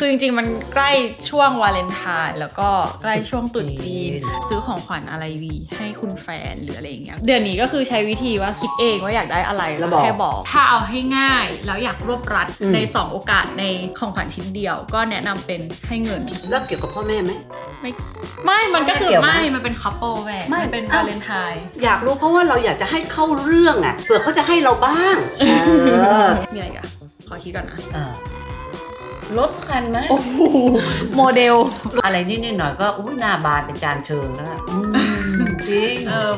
คือจริงๆ มันใกล้ช่วงวาเลนไทน์แล้วก็ใกล้ช่วงตรุษจีน ซื้อของขวัญอะไรดีให้คุณแฟนหรืออะไรอย่างเงี้ยเดือนนี้ก็คือใช้วิธีว่าคิดเองว่าอยากได้อะไรแล้วบอกแค่บอก ถ้าเอาให้ง่ายแล้วอยากรวบรัดอืมใน 2 โอกาสในของขวัญชิ้นเดียว ก็แนะนำเป็นให้เงิน แล้วเกี่ยวกับพ่อแม่ไหม ไม่ไม่มันก็คือไม่เกี่ยวไหมไม่มันเป็นคัพเปิลแม่ไม่ มันเป็นอ้าววาเลนไทน์อยากรู้เพราะว่าเราอยากจะให้เข้าเรื่องอะเผื่อเขาจะให้เราบ้างเออมีอะไรอีกอะขอคิดก่อนนะอ่า รถคันไหมโอ้โหโมเดล อะไรนิดๆหน่อยๆก็อุ้ยหน้าบานเป็นจานเชิงแล้วอะอืมจริง เออ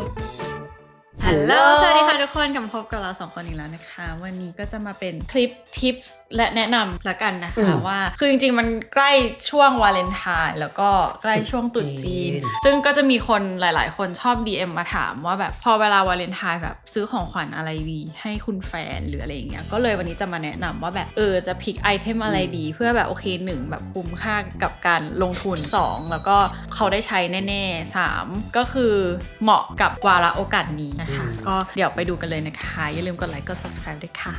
ฮัลโหล สวัสดีค่ะทุกคนกลับมาพบกับเราสองคนอีกแล้วนะคะ วันนี้ก็จะมาเป็นคลิปทิปส์และแนะนำละกันนะอืคะมว่า คือจริงๆ มันใกล้ช่วงวาเลนไทน์แล้วก็ใกล้ช่วงตรุษจีน ซึ่งก็จะมีคนหลายๆ คนชอบ DM มาถามว่าแบบพอเวลาวาเลนไทน์แบบซื้อของขวัญอะไรดี ให้คุณแฟนหรืออะไรอย่างเงี้ย ก็เลยวันนี้จะมาแนะนำว่าแบบเออจะพิกไอเทมอะไรดี เพื่อแบบโอเคหนึ่งแบบคุ้มค่ากับการลงทุนสองแล้วก็เขาได้ใช้แน่ๆสามก็คือเหมาะกับวาระโอกาสนี้นะคะก็เดี๋ยวไปดูกันเลยนะคะ อย่าลืมกดไลค์กด subscribe ด้วยค่ะ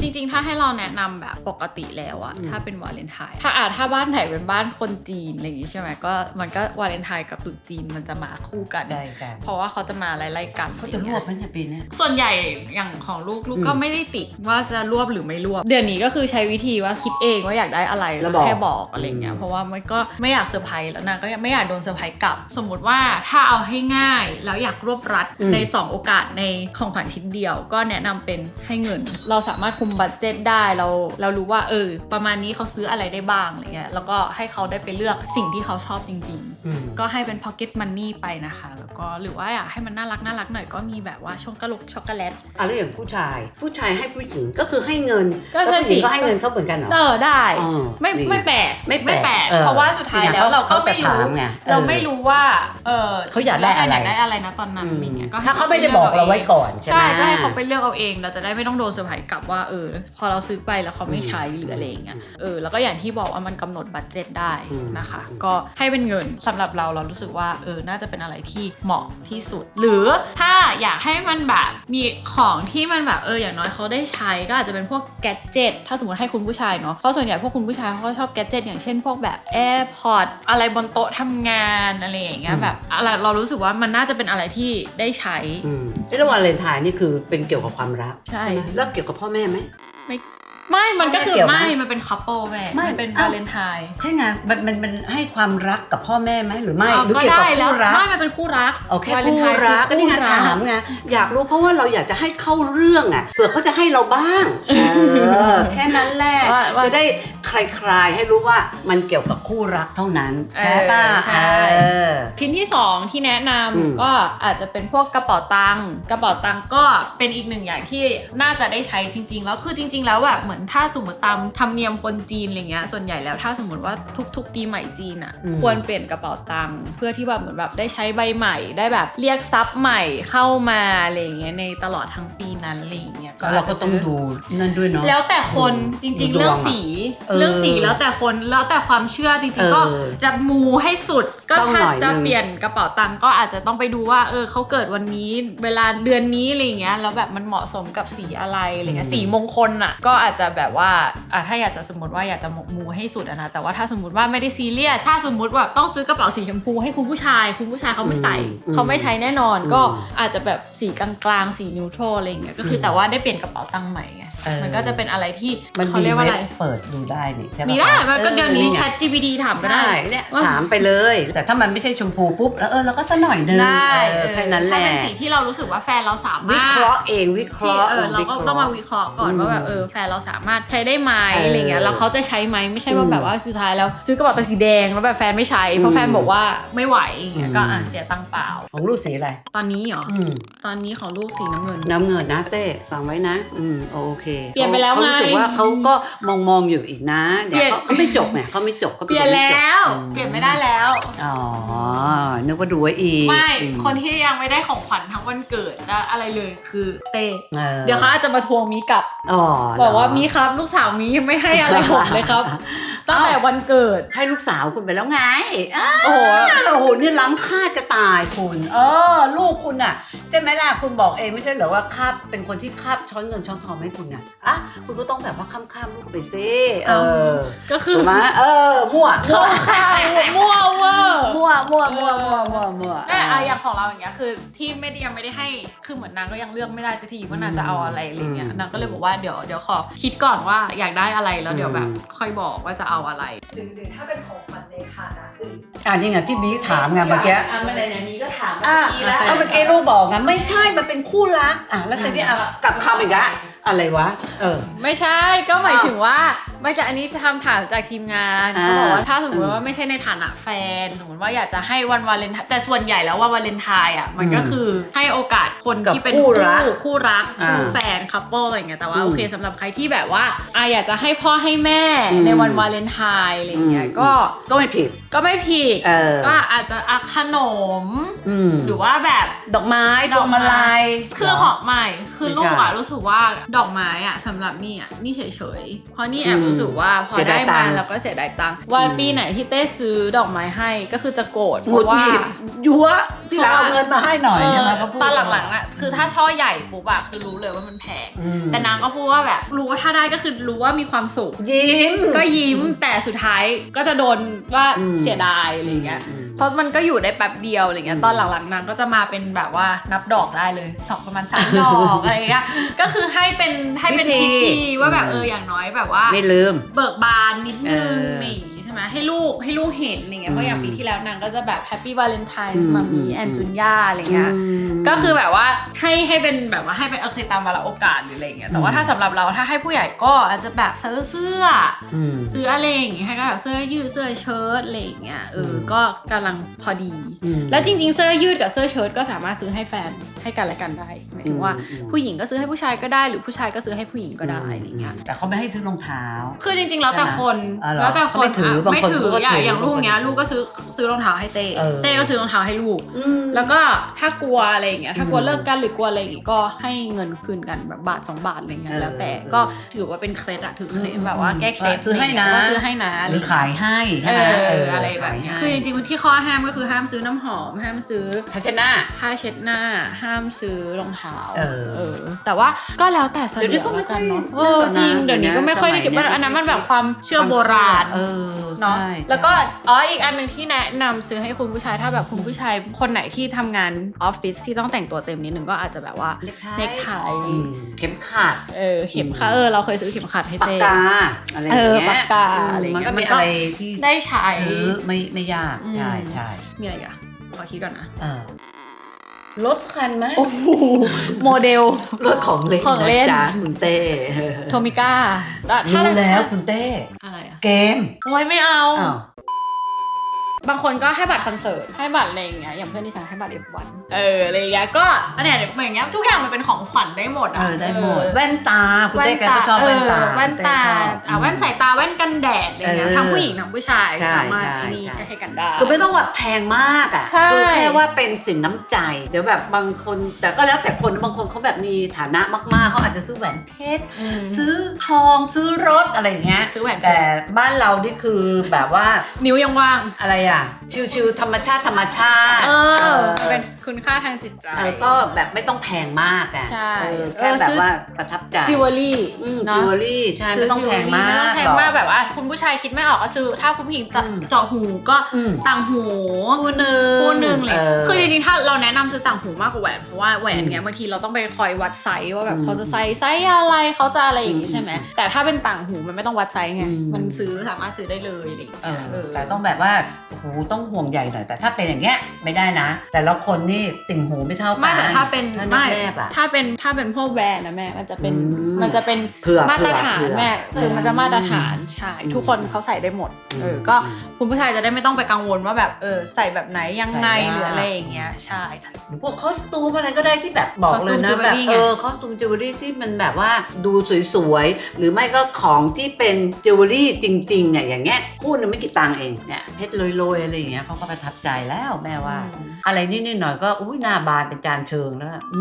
จริงๆ ถ้าให้เราแนะนำแบบปกติแล้วอะอืมถ้าเป็นวาเลนไทน์ถ้าอ่าถ้าบ้านไหนเป็นบ้านคนจีนอะไรอย่างงี้ใช่ไหมก็มันก็วาเลนไทน์กับตรุษจีนมันจะมาคู่กัน ได้กันเพราะว่าเขาจะมาไล่ๆกันเขาจะรวบไหมเนี่ยปีเนี้ยส่วนใหญ่อย่างของลูกลูกอืมก็ไม่ได้ติดว่าจะรวบหรือไม่รวบ เดือนนี้ก็คือใช้วิธีว่าคิดเองว่าอยากได้อะไรแล้วบอกแค่บอกอะไรเงี้ยอืมเพราะว่ามันก็ไม่อยากเซอร์ไพรส์แล้วนางก็ยังไม่อยากโดนเซอร์ไพรส์กลับ สมมติว่าถ้าเอาให้ง่ายแล้วอยากรวบรัดใน 2 โอกาสในของขวัญชิ้นเดียว ก็แนะนำเป็นให้เงิน เราสามารถคุมบัตเจ็ตได้เราเรารู้ว่าเออประมาณนี้เขาซื้ออะไรได้บ้างอะไรเงี้ยแล้วก็ให้เขาได้ไปเลือกสิ่งที่เขาชอบจริง ๆ ก็ให้เป็น pocket money ไปนะคะ แล้วก็หรือว่าอยากให้มันน่ารักน่ารักหน่อยก็มีแบบว่าช็อกโกแลตช็อกโกแลตอะแล้วอย่างผู้ชาย ผู้ชายให้ผู้หญิงก็คือให้เงินก็แล้วใช่ผู้หญิงสิก็ให้เงินเขาเหมือนกันเหรอเออได้อ๋อไม่ดีไม่แปลกไม่แปลกเออเพราะว่าสุดท้ายแล้วเนี่ยเราก็เขาไม่จะถารู้มไงเราเออไม่รู้ว่าเออเขาอยากได้อะไรอยากได้อะไรนะตอนนั้นอืมอะไรเงี้ยก็ถ้าเขาไม่ได้บอกเราไว้ก่อนใช่ไหมใช่ก็ให้เขาไปเลือกเอาเอง เราจะได้ไม่ต้องโดนเซอร์ไพรส์กลับว่าเออ พอเราซื้อไปแล้วเขาไม่ใช้หรืออะไรอย่างเงี้ยเออแล้วก็อย่างที่บอกว่ามันกำหนดบัตเจ็ตได้อืมนะคะ ก็ให้เป็นเงินสำหรับเราเรารู้สึกว่าเออน่าจะเป็นอะไรที่เหมาะที่สุด หรือถ้าอยากให้มันแบบมีของที่มันแบบเอออย่างน้อยเขาได้ใช้ก็อาจจะเป็นพวกแกดเจิตถ้าสมมติให้คุณผู้ชายเนาะเพราะส่วนใหญ่พวกคุณผู้ชายเขาก็ชอบแกดเจิตอย่างเช่นพวกแบบ AirPods อะไรบนโต๊ะทำงานอะไรอย่างเงี้ยแบบอะไรเรารู้สึกว่ามันน่าจะเป็นอะไรที่ได้ใช้อืมแล้ววาเลนไทน์นี่คือเป็นเกี่ยวกับความรักใช่ไหมแล้วเกี่ยวกับพ่อแม่ไหมไม่ มันก็คือไม่เกี่ยวไหมไม่มันเป็นคัพเปิลแม่ไม่มันเป็นอ้าว วาเลนไทน์ใช่ไงมันมันมันให้ความรักกับพ่อแม่ไหมหรือไม่อ้าวหรือก็เกี่ยวกับได้แล้วคู่รัก ไม่มันเป็นคู่รักโอเควาเลนคู่ไทน์รักก็คือนี่ไงคู่รักถามไงอยากรู้เพราะว่าเราอยากจะให้เข้าเรื่องอะเผื่อเขาจะให้เราบ้างเออแค่นั้นแหละว่าว่าจะได้คลายๆให้รู้ว่ามันเกี่ยวกับคู่รักเท่านั้นเออใช่ป่ะใช่ เออ ชิ้นที่ 2 ที่แนะนอืมำก็อาจจะเป็นพวกกระเป๋าตังค์กระเป๋าตังค์ก็เป็นอีกหนึ่งอย่างที่น่าจะได้ใช้จริง ๆ แล้วคือจริง ๆ แล้วแบบเหมือนถ้าสมมติตามธรรมเนียมคนจีนอะไรเงี้ยส่วนใหญ่แล้วถ้าสมมติว่าทุกๆปีใหม่จีนอะอืม ควรเปลี่ยนกระเป๋าตังค์เพื่อที่แบบเหมือนแบบได้ใช้ใบใหม่ได้แบบเรียกทรัพย์ใหม่เข้ามาอะไรอย่างเงี้ยในตลอดทั้งปีนั้นอะไรอย่างเงี้ยแล้วเราก็ต้องดูนั่นด้วยเนาะ แล้วแต่คนจอืริงมๆเรื่องดวงอะสีเออเรื่องสีแล้วแต่คนแล้วแต่ความเชื่อจริงๆก็เออจะมูให้สุดก็ต้องถ้าหน่อยจะนึง เปลี่ยนกระเป๋าตังค์ก็อาจจะต้องไปดูว่า เออเขาเกิดวันนี้เวลาเดือนนี้อะไรอย่างเงี้ยแล้วแบบมันเหมาะสมกับสีอะไรอะไรเงี้ยสีมงคลอะก็อาจจะแบบว่าอะถ้าอยากจะสมมติว่าอยากจะมูให้สุดอะนะแต่ว่าถ้าสมมติว่าไม่ได้ซีเรียสถ้าสมมติว่าต้องซื้อกระเป๋าสีชมพูให้คุณผู้ชาย คุณผู้ชายเขาไม่ใส่อืมเขาไม่ใช้แน่นอนอืมก็อาจจะแบบสีกลางๆสีนิวโตรอะไรอย่างเงี้ยก็คืออมแต่ว่าได้เปลี่ยนกระเป๋าตังค์ใหม่ไงเออมันก็จะเป็นอะไรที่มันเขามีเรียกว่าอะไรเว็บเปิดดูได้นี่ใช่ปะมีได้มันก็ออเดี๋ยวนี้ไง Chat GPT ถามก็ได้ใช่เนี่ยว่าถามไปเลย แต่ถ้ามันไม่ใช่ชมพูปุ๊บแล้วเออเราก็สักหน่อยนึงได้เออแค่นั้นแหถ้าละเป็นสีที่เรารู้สึกว่าแฟนเราสามารถวิเคราะห์เองวิเคที่ราะห์เออเราก็ต้องมาวิเคราะห์ก่อนอืมว่าแบบเออแฟนเราสามารถใช้ได้ไหมเออออะไรเงี้ยแล้วเขาจะใช้ไหมไม่ใช่ว่าอืมแบบว่าสุดท้ายแล้วซื้อกระเป๋าตังค์สีแดงแล้วแบบแฟนไม่ใช้เพราะอืมแฟนบอกว่าไม่ไหวอย่างเงี้ยก็อะอืมเสียตังค์เปล่า ของลูกสีอะไรตอนนี้เหรออืมตอนนี้ของลูกสีน้ำเงิน น้ำเงินนะเต้ฟังไว้นะ อืมโอเคเปลี่ยนไปแล้วเขารู้สึกไงว่าเขาก็มองมองๆอยู่อีกนะเดี๋ยวเปลี่ยนเขาเขาไม่จบไงเขาไม่จบเขาเปลี่ยนคไม่จบแล้วอืเปลี่ยนไม่ได้แล้ว อ๋อ นึกว่าดูไว้อีก ไม่อืคนที่ยังไม่ได้ของขวัญทั้งวันเกิดและอะไรเลยคือเต้ออเดี๋ยวเขาอาจจะมาทวงมีกลับ อ๋อ บอกว่าเหรมีครับ ลูกสาวมีไม่ให้อะไรผมเลยครับ ตั้งแต่วันเกิด ให้ลูกสาวคุณไปแล้วไงอ้าวโอ้โห โอ้โหนี่ล้ำค่าจะตายคุณ เออ ลูกคุณอะ ใช่ไหมล่ะ คุณบอกเองไม่ใช่เหรอว่าคาบเป็นคนที่คาบช้อนเงินช้อนทองให้คุณอะอะคุณก็ต้องแบบว่าข้ามข้ามๆลูกไปซิเออก็คือ ถูกไหมเออมั่วเข้าข้างมั่วเวอร์มั่วมั่วมั่วมั่วมั่วมั่วแต่อะอย่างของเราอย่างเงี้ยคือที่ไม่ได้ยังไม่ได้ให้คือเหมือนนางก็ยังเลือกไม่ได้สักทีว่านางจะเอาอะไรอะไรเงี้ยอืมนางก็เลยบอกว่าเดี๋ยวเดี๋ยวขอคิดก่อนว่าอยากได้อะไรแล้วเดี๋ยวแบบอืมค่อยบอกว่าจะเอาอะไร หรือหรือถ้าเป็นของขวัญในฐานะอื่นอ่านี่ไงที่บีถามไงเมื่อกี้อะมาไหนๆมีก็ถามอะเมื่อกี้แล้วเอาเมื่อกี้ลูกบอกไงไม่ใช่มันเป็นคู่รักอะแล้วแต่นี่อะกลับคำอีกแล้วอะไรวะเออ ไม่ใช่ก็หมายถึงว่าไม่ใช่อันนี้ทำถามจากทีมงานอ่าเขาบอกว่าถ้าสมมติว่าไม่ใช่ในฐานะแฟนสมมติว่าอยากจะให้วันวาเลนไทน์แต่ส่วนใหญ่แล้วว่าวาเลนไทน์อะมันก็อืมคือให้โอกาสคนกับที่เป็นคู่รักคู่รักอ่าคู่แฟนคัพเปิลอะไรเงี้ยแต่ว่าอืมโอเคสำหรับใครที่แบบว่าอะอยากจะให้พ่อให้แม่อืมในวันวาเลนไทน์อะไรเงี้ยอืมก็ก็ไม่ผิดก็ไม่ผิดเออก็อาจจะอะขนมอืมหรือว่าแบบดอกไม้ดดออกกไม้มาลัยคือของใหม่คือไม่ลูใช่กอะรู้สึกว่าดอกไม้อะสำหรับนี่อะนี่เฉยๆเพราะนี่แอบอืมรู้สึกว่าพอเสียได้ดายตัมางค์แล้วก็เสียดายตังค์วันอืมปีไหนที่เต้ซื้อดอกไม้ให้ก็คือจะโกรธหเพงุดราะว่าหงิดยัวที่เราเพราะว่าเอาเงินมาให้หน่อยเอใช่ไหมอเขาพูดตอนหลังๆอะคือถ้าช่อใหญ่ปุ๊บอะคือรู้เลยว่ามันแพงอืมแต่นางก็พูดว่าแบบรู้ว่าถ้าได้ก็คือรู้ว่ามีความสุขยิ้มก็ยิ้มแต่สุดท้ายก็จะโดนว่าอืมเสียดายอะไรอย่างเงี้ยอืมเพราะมันก็อยู่ได้แป๊บเดียวอะไรเงี้ยอืมตอนหลังๆนางก็จะมาเป็นแบบว่านับดอกได้เลยสองประมาณสามดอกอะไรเงี้ยก็คือให้เป็นให้เป็นวิธีพิธีว่าแบบอืมเอออย่างน้อยแบบว่าไม่ลืม เบิกบานนิดนึงเออนี่างงี้ใช่ไหมให้ลูกให้ลูกเห็นอย่างเงี้ยเพราะอย่างอืมปีที่แล้วนางก็จะแบบแฮปปี้วาเลนไทน์อืมมามีอืมแอนจุนย่าอะไรเงี้ยอืมก็คือแบบว่าให้ให้เป็นแบบว่าให้เป็นโอเคตามวาระโอกาสหรืออะไรเงี้ยแต่ว่าอืมถ้าสำหรับเราถ้าให้ผู้ใหญ่ก็อาจจะแบบซื้อเสื้ออืมซื้ออะไรอย่างงี้ให้ก็แบบเสื้อยืดเสื้อเชิ้ตอะไรอย่างเงี้ยเอออมก็กำลังพอดีอืมแล้วจริง ๆ เสื้อยืดกับเสื้อเชิ้ตก็สามารถซื้อให้แฟนให้กันและกันได้หมายถึงว่าอืมผู้หญิงก็ซื้อให้ผู้ชายก็ได้ หรือผู้ชายก็ซื้อให้ผู้หญิงก็ได้อะไรอย่างเงี้ยแต่เขาไม่ให้ซื้อรองเท้า คือจริงๆแล้วแต่คนอ๋อเหรอแล้วแต่คนเขาไม่ถืออะบางไม่คนถือเขาก็อย่างถืออย่างลูกเนี้ยบางคนลูกก็ซื้อซื้อรองเท้าให้เต้เออเต้ก็ซื้อรองเท้าให้ลูกแล้วก็ถ้ากลัวอะไรอย่างเงี้ยถ้ากลัวอืมเลิกกันหรือกลัวอะไรอย่างงี้ก็ให้เงินคืนกันแบบบาทสองบาทอะไรเงี้ยเออแล้วแต่เออก็ถือว่าเป็นเคล็ดอะถือเคล็ดอืมแบบว่าแก้เคล็ดซื้อให้นะก็ซื้อให้นะะหไรรือเงี้ยขายให้เอใช่ไหมออะไรแบบเนี้ยคือจริงๆที่ข้อห้ามก็คือห้ามซื้อน้ำหอม ห้ามซื้อภาชนะผ้าเช็ดหน้าห้ามซื้อรองเท้าเออแต่ว่าก็แล้วแต่สะดเดี๋ยวนี้วกก็ไม่แล้วกันเนาะค่อยเออจริงนะเดี๋ยวนี้ก็ไม่ค่อยได้คิดว่าสมัยเนี้ยอันนั้นมันแบบความเชื่อโบราณ เออเนาะใช่แล้วก็อ๋ออีกอันหนึ่งที่แนะนำซื้อให้คุณผู้ชายถ้าแบบคุณผู้ชายคนไหนที่ทำงานออฟฟิศที่ต้องแต่งตัวเต็มนิดนึงก็อาจจะแบบว่าเน็กไทเน็กไทอืมเข็มขัดเออเข็มขัดเออเราเคยซื้อเข็มขัดให้ปากเต้ กาอะไรอย่างเออเงี้ยปากกาอืมอะไรอย่างเงี้มันยก็มัมีนก็ อะไรที่ได้ใช้ ซื้อไม่ไม่ยาก อืม ใช่ใช่มีอะไรอีกอะขอคิดก่อนนะ เออ รถคันไหมโอ้โหโมเดล รถของเล่นของเล่นะจ้าคุณเต้โทมิก้ารู้แล้วคุณเต้ อะไรอะเกมโอ้ยไม่เอา อ้าว บางคนก็ให้บัตรคอนเสิร์ตให้บัตรอะไรอย่างเงี้ยอย่างเพื่อนที่ฉันให้บัตร F1 เอออะไรอย่างเงี้ยก็อันเนี้ยอย่างเงี้ยทุกอย่างมันเป็นของขวัญได้หมดเออะอได้หมดเออแว่นตาคุณแว่เต้นแกตาก็ชอบแว่นตาเออแว่นตาคุณเต้ชอบ อะแว่นสายตาแว่นกันแดดอะไรเงี้ยเออทั้งผู้หญิงทั้งผู้ชายใช่สามารถใช่ไอ้นี่ใช่ ก็ให้กันได้ คือไม่ต้องว่าแพงมากอะใช่ คือแค่ว่าเป็นสินน้ำใจ เดี๋ยวแบบบางคน แต่ก็แล้วแต่คนบางคนเขาแบบมีฐานะมากๆเขาอาจจะซื้อแหวนเพชรมซื้อทองซื้อรถอะไรอย่างเงี้ย ซื้อแหวนแต่บ้านเรานี่คือแบบว่านิ้วยังว่าง อะไรอะชิวๆธรรมชาติธรรมชาติเออเออเป็น คุณค่าทางจิตใจ เออก็แบบไม่ต้องแพงมากอะใช่เออเอแค่อแบซื้บอ ว่าประทับใจจิวเวลรี่อืมเนาะจิวเวลรี่ใช่ไม่ต้องแพงมาก ไม่ต้องแพงหรอกมากแบบว่าคุณผู้ชายคิดไม่ออกก็ซื้อถ้าคุณผู้หญิงจะอืม เจาะหูก็อืม ต่างหูคู่หนึ่งคู่หนึ่งเลยอคือจริงๆถ้าเราแนะนำซื้อต่างหูมากกว่าแหวนเพราะว่าแหวนเนี้ยบางทีเราต้องไปคอยวัดไซส์ว่าแบบอืมเขาจะไซส์ไซส์อะไรเขาจะอะไรอย่างงี้อืมใช่ไหมแต่ถ้าเป็นต่างหูมันไม่ต้องวัดไซส์ไงอืม มันซื้อสามารถซื้อได้เลยอะไรอย่างเอเงี้ยอเออ แต่ต้องแบบว่าโอ้โหต้องห่วงใหญ่หน่อยแต่ถ้าเป็นอย่างเงี้ยไม่ได้นะ แต่ละคนนี่ติ่งหูไม่เท่ากันไม่แต่ถ้าเป็นถ้าไม่แนบๆอะถ้าเป็นถ้าเป็นพวกแบรนด์นะแม่ มันจะเป็นอืมมันจะเป็นเผื่อมาตรฐานเผื่อแม่คือมันจะมาตรฐานใช่อืมทุกคนเขาใส่ได้หมดเอออืมก็คุณผู้ชายจะได้ไม่ต้องไปกังวลว่าแบบเออใส่แบบไหนยังไงใส่ยาก หรืออะไรอย่างเงี้ยใช่ หรือพวกคอสตูมอะไรก็ได้ที่แบบบอกเลยนะ Costume แบบ jewelry เอไงอคอสตูมจิวเวลรี่ที่มันแบบว่าดูสวยๆ หรือไม่ก็ของที่เป็นจิวเวลรี่จริงๆเนี่ยอย่างเงี้ยคู่หนึงไม่กี่ตังค์เองเนี่ยเพชรโรยวยอะไรอย่างเงี้ยเขาก็ประทับใจแล้วแม่ว่า อะไรนิดๆหน่อยๆก็อุ้ยหน้าบานเป็นจานเชิงแล้วอื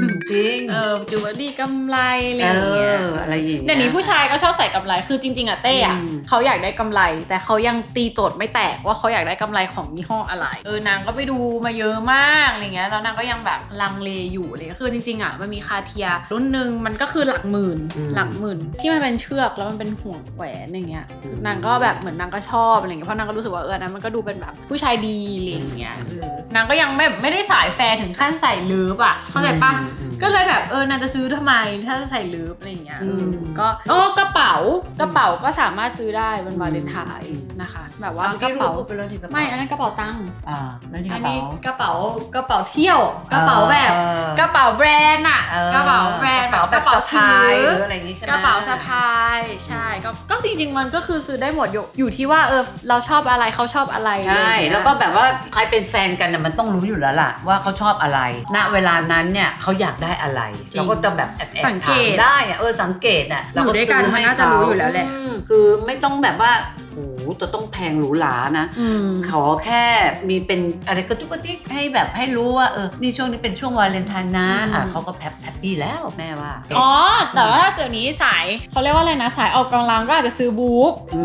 มจริง เออจูเวลรี่กำไรอะไรเออย่างเงี้ยออะไรอย่างเงี้ย เดี๋ยวนี้ผู้ชายก็ชอบใส่กำไร คือจริงๆอะเต้อะอืม เขาอยากได้กำไร แต่เขายังตีโจทย์ไม่แตกว่าเขาอยากได้กำไรของยี่ห้ออะไร เออนางก็ไปดูมาเยอะมากอะไรเงี้ย แล้วนางก็ยังแบบลังเลอยู่เลยคือจริงๆอะมันมีคาเทียรุ่นหนึ่งมันก็คือหลักหมื่นหลักหมื่นที่มันเป็นเชือกแล้วมันเป็นห่วงแหวนอย่างเงี้ยนางก็แบบเหมือนนางก็ชอบอะไรเงี้ย เพราะนางก็รู้สึกว่าเอออนนั้นมันก็ดูเป็นแบบผู้ชายดีอะไรอย่างเงี้ย เออนางก็ยังไม่ไม่ได้สายแฟร์ถึงขั้นใส่เลิฟอะเข้าใจปะอืมอืมก็เลยแบบเออนางจะซื้อทำไม ถ้าจะใส่ลืบอะไรอย่างเงี้ยอืมก็โอ้กระเป๋ากระเป๋าก็สามารถซื้อได้วันวาเลนไทน์นะคะ แบบว่าว่ากระเป๋าไปแล้วนี่กระเป๋าไม่อันนั้นกระเป๋าตังค์อ่าแล้วนี่กอันระเป๋านี้กระเป๋ากระเป๋าเที่ยวกระเป๋าแบบเออกระเป๋าแบรนด์อะออกระเป๋าแบรนด์กระเป๋าแบบสะพายหรืออะไรอย่างงี้ใช่ไหมกระเป๋าสะพายใช่ก็ก็จริงๆมันก็คือซื้อได้หมดอยู่อยู่ที่ว่าเออเราชอบอะไรเขาชอบอะไรใช่อะไรอย่างเงี้ยแล้วก็แบบว่าใครเป็นแฟนกันน่ะมันต้องรู้อยู่แล้วล่ะว่าเขาชอบอะไร ณ เวลานั้นเนี่ยเขาอยากได้อะไร จริงเราก็จะแบบแอบแอบสังเกถามต ได้อะเออสังเกตอะอยู่ด้วยกันซื้มันน่าจะรู้อยู่แล้วแหละมคือไม่ต้องแบบว่าโอ้โหจะต้องแพงหรูหรานะ อืม ขอแค่มีเป็นอะไรกระจุกกระจิกให้แบบให้รู้ว่าเออนี่ช่วงนี้เป็นช่วงวาเลนไทน์นะอืม อะเขาก็แฮปแฮปปี้แล้วแม่ว่า อ๋อ แต่ว่าถ้าเดี๋ยวนี้สายเขาเรียกว่าอะไรนะ สายออกกำลังก็อาจจะซื้อบู๊อื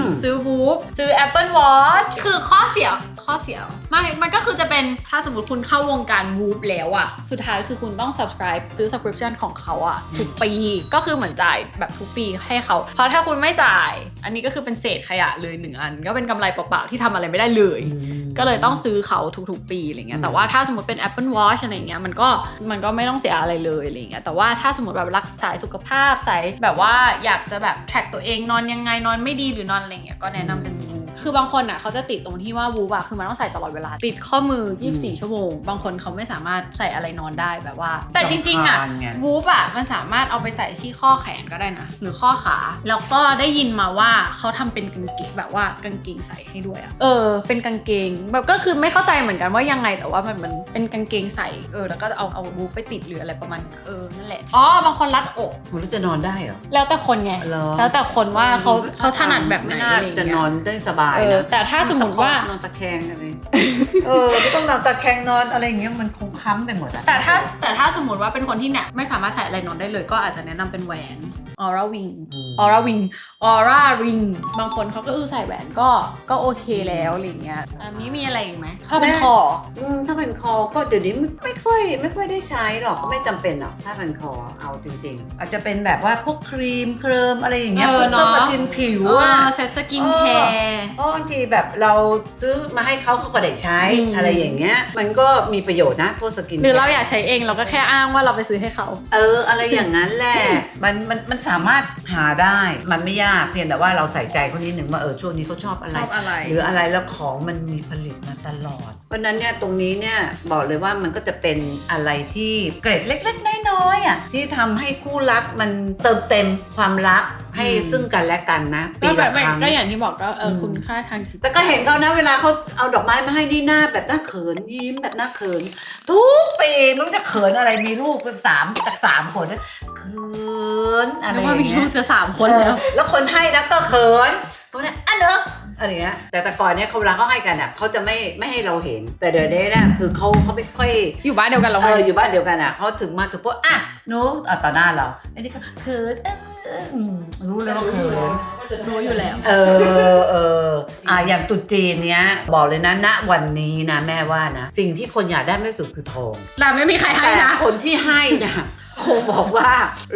ม ซื้อบู๊ซื้อ Apple Watch คือข้อเสีย ข้อเสียไม่ มันก็คือจะเป็นถ้าสมมติคุณเข้าวงการวูฟแล้วอะสุดท้ายคือคุณต้อง subscribe ซื้อ subscription ของเขาอะทุกปีก็คือเหมือนจ่ายแบบทุกปีให้เขา เพราะถ้าคุณไม่จ่าย อันนี้ก็คือเป็นเศษขยะเลยหนึ่งอัน ก็เป็นกำไรเปล่าๆที่ทำอะไรไม่ได้เลย ก็เลยต้องซื้อเขาทุกๆ ปีอะไรเงี้ยแต่ว่าถ้าสมมติเป็น Apple Watch อะไรเงี้ยมันก็มันก็ไม่ต้องเสียอะไรเลยอะไรเงี้ยแต่ว่าถ้าสมมติแบบรักษาสุขภาพสายแบบว่าอยากจะแบบ track ตัวเองนอนยังไงนอนไม่ดีหรือนอนอะไรเงี้ยก็แนะนำเป็นวู คือบางคนอะเขาจะติดตรงที่ว่าวูอะคือมันต้องใส่ตลอดเวลา ติดข้อมือ 24 ชั่วโมง บางคนเขาไม่สามารถใส่อะไรนอนได้แบบว่า แต่จริงๆอะสำคัญไง วูฟอะมันสามารถเอาไปใส่ที่ข้อแขนก็ได้นะ หรือข้อขา แล้วก็ได้ยินมาว่าเขาทำเป็นกางเกงแบบว่ากางเกงใส่ให้ด้วยอะเออ เป็นกางเกงแบบก็คือไม่เข้าใจเหมือนกันว่ายังไงแต่ว่ามันมันเป็นกางเกงใส่เออแล้วก็เอาเอาวูฟไปติดหรืออะไรประมาณนั้นเออนั่นแหละอ๋อบางคนรัดอก คุณรู้จะนอนได้เหรอ แล้วแต่คนไง เหรอ แล้วแต่คนว่าเขาเขาถนัดแบบไหนม่น่าอะไรอย่างจะเงี้นอยนได้สบายเออนะแต่ถ้าสมมติว่านอนตะแคงอะไรเออไม่ต้องนอนตะแคงนอนอะไรอย่างเงี้ยมันคงค้ำไปหมดอะแต่ถ้าแต่ถ้าสมมติว่าเป็นคนที่เนี่ยไม่สามารถใส่อะไรนอนได้เลย ก็อาจจะแนะนำเป็นแหวน ออร่าวิงมออร่าวิงออร่าริงบางคนเขาก็เออใส่แหวนก็ก็โอเคแล้วอะไรอย่างเงี้ยอันนี้มีอะไรอีกไหมถ้าเป็นคออืมถ้าเป็นคอก็เดี๋ยวนี้ไม่ค่อยไม่ค่อยได้ใช้หรอกก็ไม่จำเป็นหรอกถ้าเป็นคอเอาจริง ๆ อาจจะเป็นแบบว่าพวกครีมเคริมอะไรอย่างเงี้ยเออเพื่อเนอะต้องมาทินผิวเออะอเซ็ตสกินแคร์เพราะบางทีแบบเราซื้อมาให้เขาเขาก็ได้ใช้อืมอะไรอย่างเงี้ยมันก็มีประโยชน์นะพวกสกินหรือเราอยากใช้เองเราก็แค่อ้างว่าเราไปซื้อให้เขา เออ อะไรอย่างนั้นแหละมันมันมันสามารถหาได้มันไม่ยากเพียงแต่ว่าเราใส่ใจเขานิดหนึ่งว่าเออช่วงนี้เขาชอบอะไร ชอบอะไร หรืออะไรแล้วของมันมีผลิตมาตลอด เพราะฉะนั้นเนี่ยตรงนี้เนี่ยบอกเลยว่ามันก็จะเป็นอะไรที่เกร็ดเล็กๆน้อยๆอะที่ทำให้คู่รักมันเติมเต็มความรักให้อืม ซึ่งกันและกันนะปีก็แบละบครั้ง ก็อย่างที่บอกก็เอออม คุณค่าทางจิตแต่ก็เห็นเขานะเวลาเขาเอาดอกไม้มาให้นี่หน้าแบบหน้าเขินยิ้มแบบหน้าเขิน ทุกปีไม่รู้จะเขินอะไรมีลูกเป็นสามจากสามคนนะ เขินอะไรนึกอว่าย่างมีเงี้ลูยกจะสามคนแล้ว เออแล้วคนให้นะก็เขินเพราะนั้นอะเนอะอะไรเงี้ยแต่แต่ก่อนเนี่ยเขาเวลาเขาให้กันอะเขาจะไม่ไม่ให้เราเห็น แต่เดี๋ยวนี้เนี่ยคือเขาเขาไม่ค่อย อยู่บ้านเดียวกันเราเอไงออยู่บ้านเดียวกันอะเขาถึงมาถึงปุ๊บอะหนูอะต่อหน้าเราอันนี้ก็เขินเออเอออืมรู้เลยว่าเขิน รู้อยู่แล้ว เออเอออะอย่างตรุษจีนเนี้ย บอกเลยนะณวันนี้นะแม่ว่านะ สิ่งที่คนอยากได้ไม่สุดคือทองแต่ไม่มีใครให้แต่นะ คนที่ให้นะ คงบอกว่า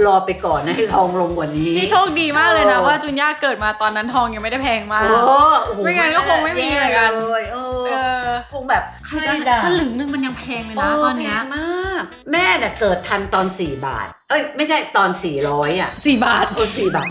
รอไปก่อนนะให้ทองลงกว่านี้ นี่โชคดีมากเลยนะเออ ว่าจุนย่าเกิดมาตอนนั้นทองยังไม่ได้แพงมาก โอ้โหไม่งั้นก็คงไม่มีเหมือนกันแย่เลยเอเอออคงแบบคือให้จะด่า สลึงหนึงมันยังแพงเลยนะตอนเนี้ยแพงมาก แม่เนี่ยเกิดทันตอน 4 บาท เอ้ย ไม่ใช่ตอน 400 อะสี่บาท โอ้สี่บาท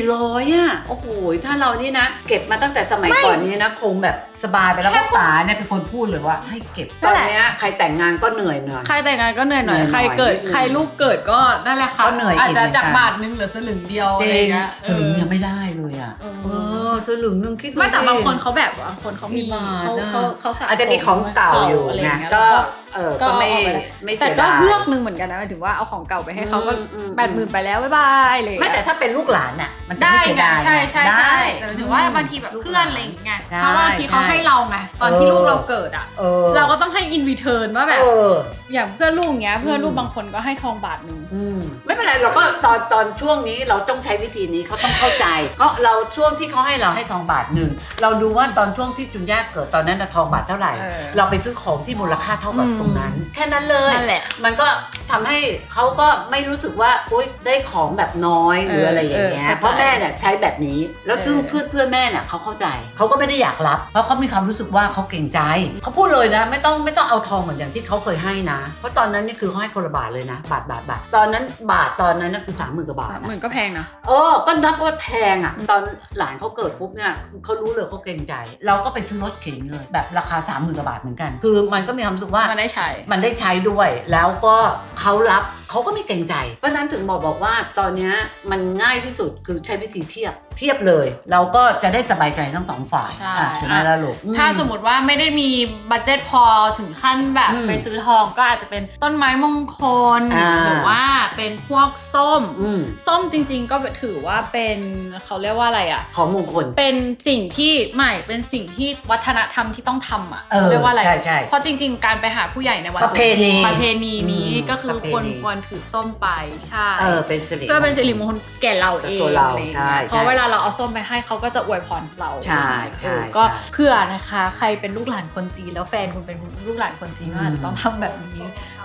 400 อะ โอ้โห ถ้าเรานี่นะ เก็บมาตั้งแต่สมัยก่อนนี้นะ คงแบบสบายไปแล้วแค่ว่าป๋าเนี่ยเป็นคนพูดเลยว่าให้เก็บนั่ตอนแหละเนี้ยใครแต่งงานก็เหนื่อยหน่อย ใครแต่งงานก็เหนื่อยหน่อย เหนื่อยหน่อยใครเกิดนิดนึงใครลูกเกิดก็นั่นแหละค่ะก็เหนื่อยอีกอาจจะจากเหมือนกันบาทนึงเหลือสลึงเดียวจอะไรริงเงี้ยถึงเออยังไม่ได้เลยอะ เออเออสลึงนึงคิดดูไม่แต่สิ บางคนเขาแบบบางคนเขามีมีบาทเขาอะ เขาเขาสะสอาจจะมีของเก่าอยู่อะไรนะเงี้ยก็แล้ว เออก็ก็ไม่เอาไปไม่แต่เสียก็ดาย เฮือกหนึงเหมือนกันนะหมายถึงว่าเอาของเก่าไปให้เขาก็อืมอืม แปดหมื่นไปแล้วบ๊ายบายเลยไม่แต่ถ้าเป็นลูกหลานน่ะ มันจะได้ไม่เสียไงดายใช่ใช่ได้ใช่แต่หมายถึงว่าอืมบางทีแบบเพื่อนอะไรอย่างเงี้ยใช่เพราะว่าบางทีเขาใช่ให้เราไงตอนที่เออ ลูกเราเกิดอะ เออเราก็ต้องให้อินวีเทิร์นว่าแบบ เออ อย่างเพื่อนลูกเงี้ยเพื่อนลูกอืม บางคนก็ให้ทองบาทหนึ่ง อืมไม่เป็นไรเราก็ตอนตอนช่วงนี้เราต้องใช้วิธีนี้เขาต้องเข้าใจเพราะเราช่วงที่เขาให้เราให้ทองบาทหนึ่งเราดูว่าตอนช่วงที่จุนย่าเกิดตอนนั้นนะทองบาทเท่าไหร่ เออเราไปซื้อของที่มูลค่าเท่ากับอืมตรงนั้น แค่นั้นเลยนั่นแหละมันก็ทำให้เขาก็ไม่รู้สึกว่าอุ๊ยได้ของแบบน้อยหรืออะไรอย่างเงี้ยเออเข้าใจเพราะแม่เนี่ยใช้แบบนี้ แล้วซึ่งเออเพื่อนเพื่อนแม่เนี่ยเขาเข้าใจเขาก็ไม่ได้อยากรับ เพราะเขามีความรู้สึกว่าเขาเก่งใจเขาพูดเลยนะไม่ต้องไม่ต้องเอาทองเหมือนอย่างที่เขาเคยให้นะ เพราะตอนนั้นนี่คือเขาให้คนละบาทเลยนะ บาทบาทบาทตอนนั้นบาทตอนนั้นน่ะคือสามหมื่นกว่าบาทสามนะหมื่นก็แพงนะเออก็นับว่าแพงอะตอนหลานเขาเกิดปุ๊บเนี่ยคือเขารู้เลยเขาเกรงใจ เราก็ไปซื้อรถเข็นเลยแบบราคา3ามหมื่นกว่าบาทเหมือนกัน คือมันก็มีความรู้สึกว่ามันได้ใช้ มันได้ใช้ด้วย แล้วก็เขารับ เขาก็ไม่เกรงใจ เพราะฉะนั้นถึงบอกบอกว่าตอนเนี้ยมันง่ายที่สุดคือใช้วิธีเทียบเทียบเลย เราก็จะได้สบายใจทั้งสองฝ่ายใช่อะถูกไหมล่ะลูกถ้าสมมติว่าไม่ได้มีบัตเจ็ตพอถึงขั้นแบบอืมไปซื้อทองก็อาจจะเป็นต้นไม้มงคลอ่าหรือว่าเป็นพวกส้มอืมส้มจริง ๆ ก็ถือว่าเป็นเขาเรียกว่าอะไรอะของมงคลเป็นสิ่งที่ใหม่เป็นสิ่งที่วัฒนธรรมที่ต้องทำอะเออเรียกว่าอะไรใช่ใช่เพราะจริง ๆ การไปหาผู้ใหญ่ในวันประเพณีประเพณีนี้อืมก็คือประเพควรณีควรถือส้มไปใช่เออเป็นสิริเพื่อเป็นสิริมงคลแก่เราเองตัวเราอะไรอย่างใช่เงี้ยเพราะใช่เวลาเราเอาส้มไปให้เขาก็จะอวยพรเราใช่ใช่เออก็ใช่เพื่อนะคะ ใครเป็นลูกหลานคนจีนแล้วแฟนคุณเป็นลูกหลานคนจีนก็อาจจะต้องทำแบบนี้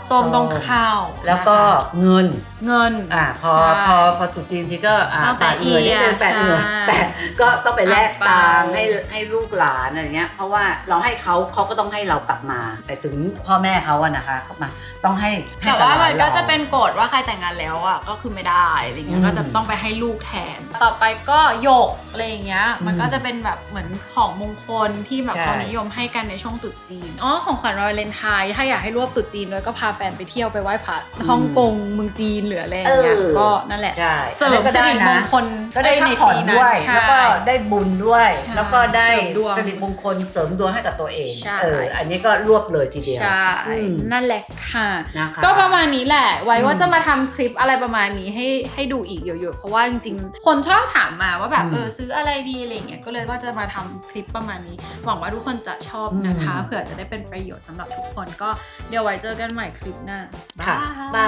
ส้มต้องเข้าแล้วก็นะคะเงิน เงินอ่าพอใช่พอพอตรุษจีนทีก็อ่าต้องแปดเหงื่อนิดนึงแปะแปดเหงื่อใช่แปดก็ต้องไปแลกเอาไปตังค์ให้ให้ลูกหลานอะไรเงี้ย เพราะว่าเราให้เขาเขาก็ต้องให้เรากลับมาไปถึงพ่อแม่เขาอะนะคะก็มาต้องให้ให้แต่ว่ามันบก็เราจะเป็นกฎว่าใครแต่งงานแล้วอะก็คือไม่ได้อะไรเงี้อืยมก็จะต้องไปให้ลูกแทน ต่อไปก็หยกอะไรอย่างเงี้ย มันอืมก็จะเป็นแบบเหมือนของมงคลที่แบบใช่เขานิยมให้กันในช่วงตรุษจีนอ๋อของขวัญวาเลนไทน์ถ้าอยากให้รวบตรุษจีนด้วยก็พาแฟนไปเที่ยวไปไหว้พระฮ่องกงเมืองจีนหรืออะไรอย่างเงี้ยเออ ก็นั่นแหละ ใช่เสริมอันนั้นก็สิได้ริมนะงคลก็ได้พักในผ่อนปีนั้นด้วย ใช่ แล้วก็ได้บุญด้วย ใช่แล้วก็ได้เสริมดวงสิริมงคลเสริมดวงให้กับตัวเองใช่ เอออันนี้ก็รวบเลยทีเดียว ใช่ อืม นั่นแหละค่ะ นะคะ ก็ประมาณนี้แหละ ไว้ว่าอืมจะมาทำคลิปอะไรประมาณนี้ให้ให้ดูอีกเยอะๆ เพราะว่าจริงๆ คนชอบถามมาว่าแบบอืมเออซื้ออะไรดีอะไรเงี้ย ก็เลยว่าจะมาทำคลิปประมาณนี้ หวังว่าทุกคนจะชอบนะคะ อืม เผื่อจะได้เป็นประโยชน์สำหรับทุกคน ก็เดี๋ยวไว้เจอกันใหม่คลิปหน้าค่ะ บายบา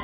ย